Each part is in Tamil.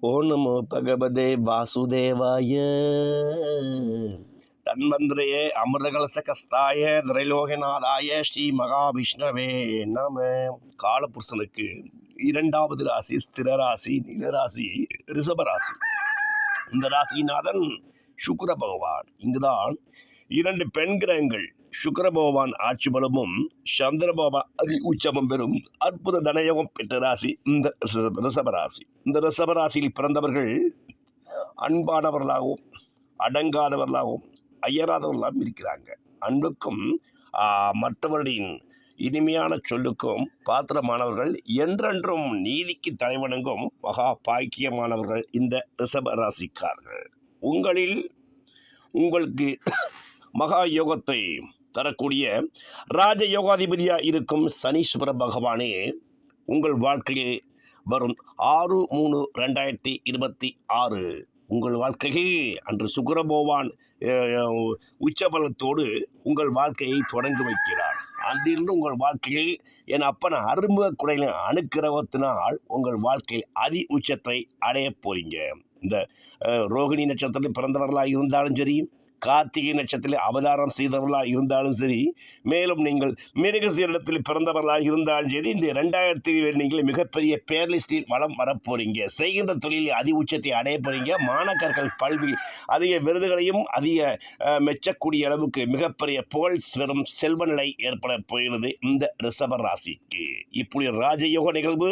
ஓ நமோ பகவதே வாசுதேவாய. தன்வந்திரையே அமிர்தகலச கஸ்தாய திரைலோகநாதாய ஸ்ரீ மகாவிஷ்ணவே நம. காலபுருஷனுக்கு இரண்டாவது ராசி ஸ்திர ராசி நிலராசி ரிஷபராசி இந்த ராசிநாதன் சுக்கர பகவான். இங்குதான் இரண்டு பெண் கிரகங்கள் சுக்கரபகவான் ஆட்சி பலமும் சந்திரபகவான் அதி உச்சமும் பெறும் அற்புத தனயோகம் பெற்ற ராசி இந்த ரிஷப- இந்த ரிஷப ராசியில் பிறந்தவர்கள் அன்பானவர்களாகவும் அடங்காதவர்களாகவும் அயராதவர்களாகவும் இருக்கிறாங்க. அன்புக்கும் மற்றவர்களின் இனிமையான சொல்லுக்கும் பாத்திரமானவர்கள் என்றென்றும் நீதிக்கு தலைவணங்கும் மகா பாக்கியமானவர்கள் இந்த ரிஷப ராசிக்காரர்கள் உங்களில் உங்களுக்கு மகா யோகத்தை தரக்கூடிய ராஜ யோகாதிபதியாக இருக்கும் சனீஸ்வர பகவானே உங்கள் வாழ்க்கையில் வரும் ஆறு மூணு ரெண்டாயிரத்தி இருபத்தி ஆறு. உங்கள் வாழ்க்கையில் அன்று சுக்கரபோவான் உச்சபலத்தோடு உங்கள் வாழ்க்கையை தொடங்கி வைக்கிறார். அதிலிருந்து உங்கள் வாழ்க்கையில் என் அப்பன் அரும்பு குடையில அணுக்கிரவத்தினால் உங்கள் வாழ்க்கை அதி உச்சத்தை அடைய போறீங்க. இந்த ரோகிணி நட்சத்திரத்தில் பிறந்தவர்களாக இருந்தாலும் சரி கார்த்திகை நட்சத்திரத்தில் அவதாரம் செய்தவர்களாக இருந்தாலும் சரி மேலும் நீங்கள் மிருகசீரிடத்தில் பிறந்தவர்களாக இருந்தாலும் சரி இந்த ரெண்டாயிரத்தி நீங்கள் மிகப்பெரிய பேர்லிஸ்டில் வளம் வரப்போறீங்க. செய்கின்ற தொழிலில் அதி உச்சத்தை அடைய போறீங்க. மாணக்கர்கள் பல்வி அதிக விருதுகளையும் அதிக மெச்சக்கூடிய அளவுக்கு மிகப்பெரிய புகழ் பெறும் செல்வ நிலை ஏற்பட போகிறது இந்த ரிஷப ராசிக்கு. இப்படி ராஜயோக நிகழ்வு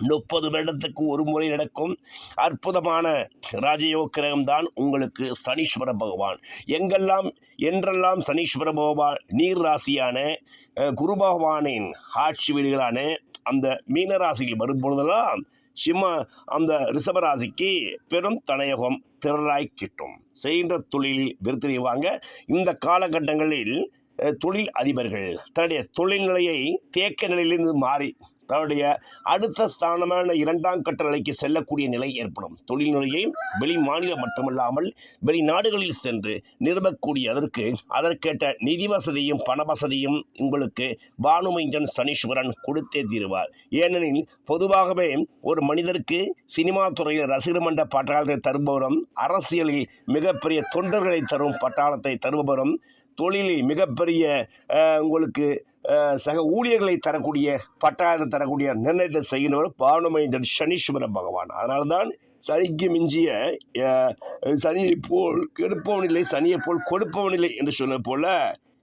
முப்பது வருடத்துக்கு ஒரு முறை நடக்கும். அற்புதமான ராஜயோக கிரகம்தான் உங்களுக்கு சனீஸ்வர பகவான். எங்கெல்லாம் என்றெல்லாம் சனீஸ்வர பகவான் நீர் ராசியான குரு பகவானின் ஆட்சி வீடுகளான அந்த மீன வரும்பொழுதெல்லாம் சிம்ம அந்த ரிஷபராசிக்கு பெரும் தனயகம் திரளாய் கிட்டும். செய்கின்ற தொழிலில் விருத்திவாங்க இந்த காலகட்டங்களில் தொழில் அதிபர்கள் தன்னுடைய தொழில்நிலையை தேக்க நிலையிலிருந்து மாறி தன்னுடைய அடுத்த ஸ்தானமான இரண்டாம் கட்ட நிலைக்கு செல்லக்கூடிய நிலை ஏற்படும். தொழில் வெளி மாநிலம் மட்டுமல்லாமல் வெளிநாடுகளில் சென்று நிறுவக்கூடிய அதற்கு அதற்கேற்ற நிதி வசதியும் பண வசதியும் உங்களுக்கு பானுமைஞ்சன் சனீஸ்வரன் கொடுத்தே தீருவார். ஏனெனில் பொதுவாகவே ஒரு மனிதருக்கு சினிமா துறையில் ரசிகர் மன்ற பட்டாளத்தை தருபவரும் அரசியலில் மிகப்பெரிய தொண்டர்களை தரும் பட்டாளத்தை தருபவரும் தொழிலில் மிகப்பெரிய உங்களுக்கு சக ஊழியர்களை தரக்கூடிய பட்டாயத்தை தரக்கூடிய நிர்ணயத்தை செய்கிறவர் பானுமைந்தன் சனீஸ்வர பகவான். அதனால்தான் சனிக்கு மிஞ்சிய சனியை போல் கெடுப்பவனில்லை சனியை போல் கொடுப்பவனில்லை என்று சொன்னது போல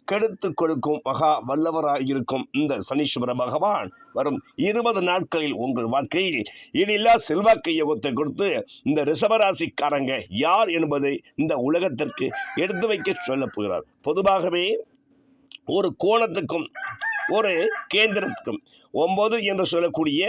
கெடுத்து கொடுக்கும் மகா வல்லவராக இருக்கும் இந்த சனீஸ்வர பகவான். வரும் இருபது நாட்களில் உங்கள் வாழ்க்கையில் இனில்லா செல்வாக்கு யோகத்தை கொடுத்து இந்த ரிஷபராசிக்காரங்க யார் என்பதை இந்த உலகத்திற்கு எடுத்து வைக்க சொல்லப் போகிறார். பொதுவாகவே ஒரு கோணத்துக்கும் ஒரு கேந்திரத்துக்கும் ஒம்பது என்று சொல்லக்கூடிய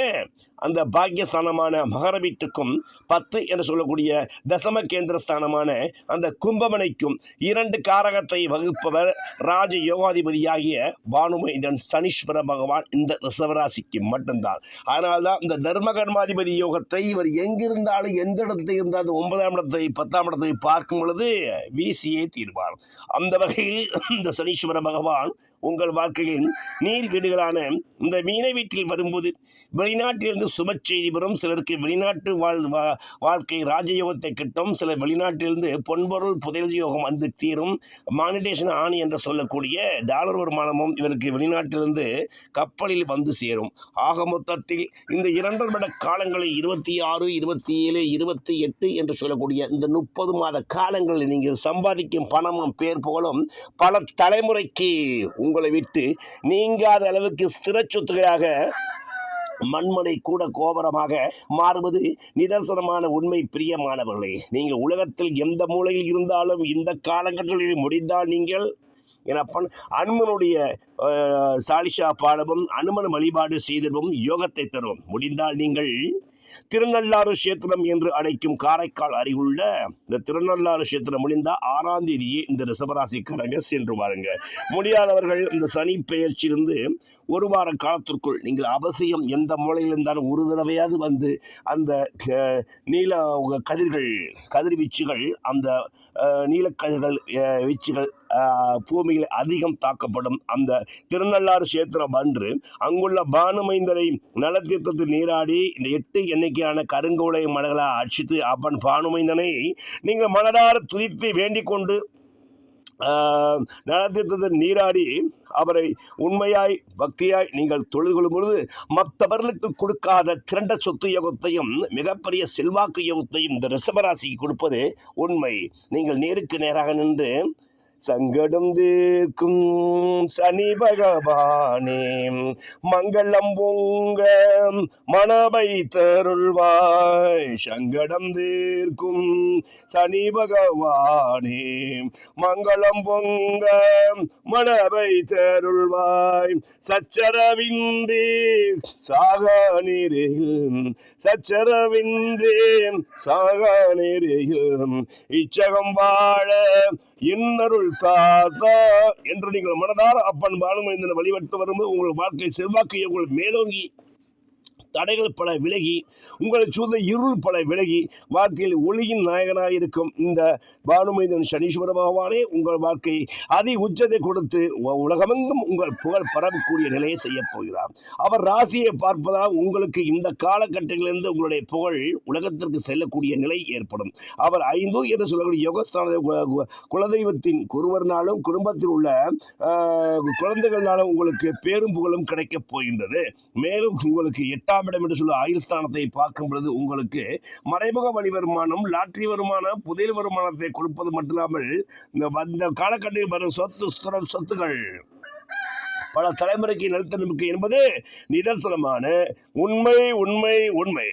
அந்த பாக்கியஸ்தானமான மகர வீட்டுக்கும் பத்து என்று சொல்லக்கூடிய தசம கேந்திர ஸ்தானமான அந்த கும்பமனைக்கும் இரண்டு காரகத்தை வகுப்பவர் ராஜ யோகாதிபதியாகிய பானுமைந்தன் சனீஸ்வர பகவான் இந்த ரிசவராசிக்கு மட்டும்தான். அதனால்தான் இந்த தர்ம கர்மாதிபதி யோகத்தை இவர் எங்கிருந்தாலும் எந்த இடத்துல இருந்தாலும் ஒன்பதாம் இடத்தை பத்தாம் இடத்தை பார்க்கும் பொழுது வீசியே தீர்வார். அந்த வகையில் இந்த சனீஸ்வர பகவான் உங்கள் வாழ்க்கையில் நீர் வீடுகளான இந்த மீனை வீட்டில் வரும்போது வெளிநாட்டிலிருந்து சுப செய்தி சிலருக்கு வெளிநாட்டு வாழ் வா- வாழ்க்கை ராஜயோகத்தை கிட்டும் சில வெளிநாட்டிலிருந்து பொன்பொருள் புதையல் யோகம் வந்து தீரும் மானிடேஷன் ஆணி என்று சொல்லக்கூடிய டாலர் வருமானமும் இவருக்கு வெளிநாட்டிலிருந்து கப்பலில் வந்து சேரும். ஆக மொத்தத்தில் இந்த இரண்டரை மட காலங்களில் இருபத்தி ஆறு இருபத்தி ஏழு இருபத்தி எட்டு என்று சொல்லக்கூடிய இந்த முப்பது மாத காலங்களில் நீங்கள் சம்பாதிக்கும் பணமும் பேர் புகழும் பல தலைமுறைக்கு உங்களை விட்டு நீங்காத அளவுக்கு சிறச்சொத்துகளாக மண்மனை கூட கோபுரமாக மாறுவது நிதர்சனமான உண்மை பிரியமானவர்களே நீங்கள் உலகத்தில் எந்த மூலையில் இருந்தாலும் இந்த காலகட்டங்களில் முடிந்தால் நீங்கள் எனப்பன் அனுமனுடைய சாலிஷா பாடவும் அனுமன் வழிபாடு செய்தவும் யோகத்தை தரும். முடிந்தால் நீங்கள் திருநள்ளாறு கஷேத்திரம் என்று அழைக்கும் காரைக்கால் அருகுள்ள இந்த திருநள்ளாறு கஷேத்திரம் முடிந்தால் ஆறாம் தேதியே இந்த ரிசபராசிக்காரங்க சென்று வாருங்க. முடியாதவர்கள் இந்த சனி பெயர்ச்சியிலிருந்து ஒரு வார காலத்திற்குள் நீங்கள் அவசியம் எந்த மூலையில் இருந்தாலும் ஒரு தடவையாவது வந்து அந்த க- நீல கதிர்கள் கதிர்வீச்சுகள் அந்த நீலக்கதிர்கள் வீச்சுகள் பூமியில் அதிகம் தாக்கப்படும். அந்த திருநள்ளாறு சேத்திரம் அன்று அங்குள்ள பானுமைந்தரை நலத்தீர்த்தத்தில் நீராடி இந்த எட்டு எண்ணிக்கையான கருங்கோலை மலர்களை அடிச்சித்து அப்பன் பானுமைந்தனை நீங்கள் மனதார துதித்து வேண்டிக் கொண்டு ஆஹ், நீராடி அவரை உண்மையாய் பக்தியாய் நீங்கள் தொழுது கொள்ளும் பொழுது மற்றவர்களுக்கு கொடுக்காத திரண்ட சொத்து யோகத்தையும் மிகப்பெரிய செல்வாக்கு யோகத்தையும் இந்த ரிஷபராசிக்கு கொடுப்பது உண்மை. நீங்கள் நேருக்கு நேராக நின்று சங்கடம் தீர்க்கும் சனி பகவானே மங்களம் பொங்க மனபை தருள்வாய். சங்கடம் தீர்க்கும் சனி பகவானே மங்களம் பொங்க மனபை தருள்வாய். சச்சரவின்றி சாக நீரையும் சச்சரவின்றி சாக நீரையும். இச்சகம் வாழ இன்னருள் தாத்தா என்று நீங்கள் மனதார அப்பன் பாலுமனிதனை வழிபட்டு வரும்போது உங்கள் வாழ்க்கை செல்வாக்கு உங்கள் மேலோங்கி தடைகள் பல விலகி உங்களை சூழ்ந்த இருள் பல விலகி வாழ்க்கையில் ஒளியின் நாயகனாக இருக்கும் இந்த பானுமைதன் சனீஸ்வர பகவானே உங்கள் வாழ்க்கை அதி உச்சத்தை கொடுத்து உலகமெங்கும் உங்கள் புகழ் பரவக்கூடிய நிலையை செய்யப்போகிறார் அவர் ராசியை பார்ப்பதால் உங்களுக்கு இந்த காலகட்டங்களிலிருந்து உங்களுடைய புகழ் உலகத்திற்கு செல்லக்கூடிய நிலை ஏற்படும். அவர் ஐந்து என்று சொல்லக்கூடிய யோகஸ்தான கு- குலதெய்வத்தின் குருவர்னாலும் குடும்பத்தில் உள்ள குழந்தைகள்னாலும் உங்களுக்கு பேரும் புகழும் கிடைக்கப் போகின்றது. மேலும் உங்களுக்கு எட்டாம் இடம் என்று சொல்லும் ஆயுள் ஸ்தானத்தை பார்க்கும் பொழுது உங்களுக்கு மறைமுக வழி வருமானம் லாட்ரி வருமானம் புதையல் வருமானத்தை கொடுப்பது மட்டுமில்லாமல் இந்த வந்த காலகட்டத்தில் வரும் சொத்து ஸ்திர- சொத்துகள் பல தலைமுறைக்கு நிலத்தன்மைக்கு என்பது நிதர்சனமான உண்மை உண்மை உண்மை.